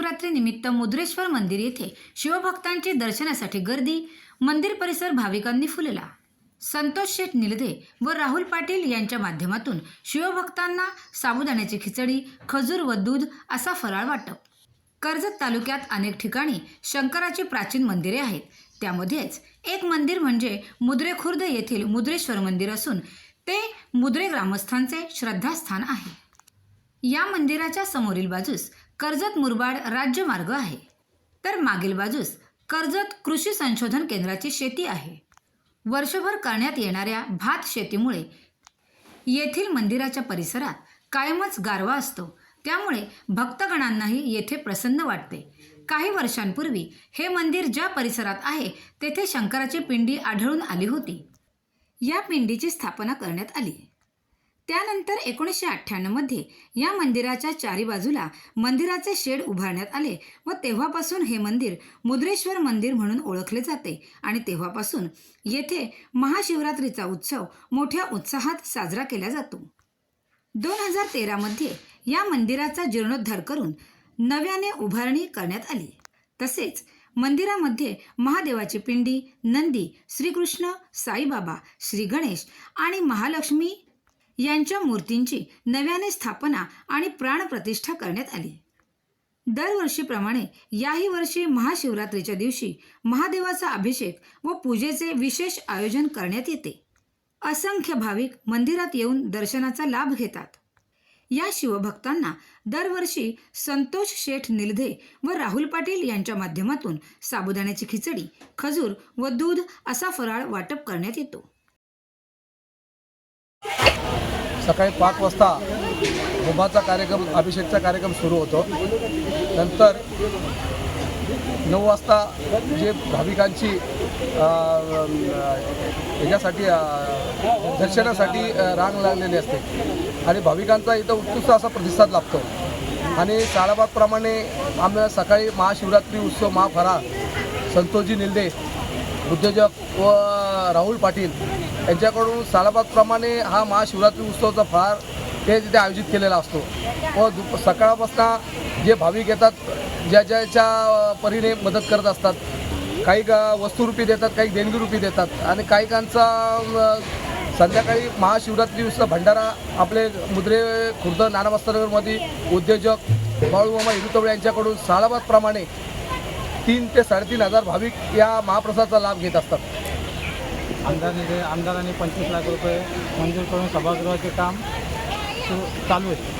महाशिवरात्रीनिमित्त मुद्रेश्वर मंदिर येथे शिवभक्तांची दर्शनासाठी गर्दी मंदिर परिसर भाविकांनी फुलला. संतोष शेठ निलधे व राहुल पाटील यांच्या माध्यमातून शिवभक्तांना साबुदाण्याची खिचडी खजूर व दूध असा फराळ वाटप. कर्जत तालुक्यात अनेक ठिकाणी शंकराची प्राचीन मंदिरे आहेत. त्यामध्येच एक मंदिर म्हणजे मुद्रे खुर्द येथील मुद्रेश्वर मंदिर असून ते मुद्रे ग्रामस्थांचे श्रद्धास्थान आहे. या मंदिराच्या समोरील बाजूस कर्जत मुरबाड राज्यमार्ग आहे. तर मागील बाजूस कर्जत कृषी संशोधन केंद्राची शेती आहे. वर्षभर करण्यात येणाऱ्या भात शेतीमुळे येथील मंदिराच्या परिसरात कायमच गारवा असतो. त्यामुळे भक्तगणांनाही येथे प्रसन्न वाटते. काही वर्षांपूर्वी हे मंदिर ज्या परिसरात आहे तेथे शंकराची पिंडी आढळून आली होती. या पिंडीची स्थापना करण्यात आली. त्यानंतर एकोणीसशे अठ्ठ्याण्णवमध्ये या मंदिराच्या चारी बाजूला मंदिराचे शेड उभारण्यात आले व तेव्हापासून हे मंदिर मुद्रेश्वर मंदिर म्हणून ओळखले जाते आणि तेव्हापासून येथे महाशिवरात्रीचा उत्सव मोठ्या उत्साहात साजरा केला जातो. दोन हजार तेरामध्ये या मंदिराचा जीर्णोद्धार करून नव्याने उभारणी करण्यात आली. तसेच मंदिरामध्ये महादेवाची पिंडी नंदी श्रीकृष्ण साईबाबा श्री गणेश आणि महालक्ष्मी यांच्या मूर्तींची नव्याने स्थापना आणि प्राणप्रतिष्ठा करण्यात आली. दरवर्षीप्रमाणे याही वर्षी महाशिवरात्रीच्या दिवशी महादेवाचा अभिषेक व पूजेचे विशेष आयोजन करण्यात येते. असंख्य भाविक मंदिरात येऊन दर्शनाचा लाभ घेतात. या शिवभक्तांना दरवर्षी संतोष शेठ निलधे व राहुल पाटील यांच्या माध्यमातून साबुदाण्याची खिचडी खजूर व दूध असा फराळ वाटप करण्यात येतो. सकाळी पाच वाजता होमाचा कार्यक्रम अभिषेकचा कार्यक्रम सुरू होतो. नंतर नऊ वाजता जे भाविकांची याच्यासाठी दर्शनासाठी रांग लागलेली असते. आणि भाविकांचा इथं उत्कृष्ट असा प्रतिसाद लाभतो. आणि साडाबादप्रमाणे आम्ही सकाळी महाशिवरात्री उत्सव महाफरा संतोषजी निलदे उद्योजक व राहुल पाटील यांच्याकडून सालाबादप्रमाणे हा महाशिवरात्री उत्सवाचा फार ते तिथे आयोजित केलेला असतो. व दुप सकाळपासून जे भाविक येतात ज्या ज्याच्या परीने मदत करत असतात काही का वस्तुरूपी देतात काही देणगीरूपी देतात आणि काहीकांचा अ, संध्याकाळी महाशिवरात्री उत्सव भंडारा आपले मुद्रे खुर्द नानामस्तनगरमध्ये उद्योजक बाळूमामा हिरुतवळे यांच्याकडून सालाबादप्रमाणे तीन ते साडेतीन हजार भाविक या महाप्रसादाचा लाभ घेत असतात. आमदारांनी आमदारांनी पंचवीस लाख रुपये मंजूर करून सभागृहाचे काम सुरू चालू आहे.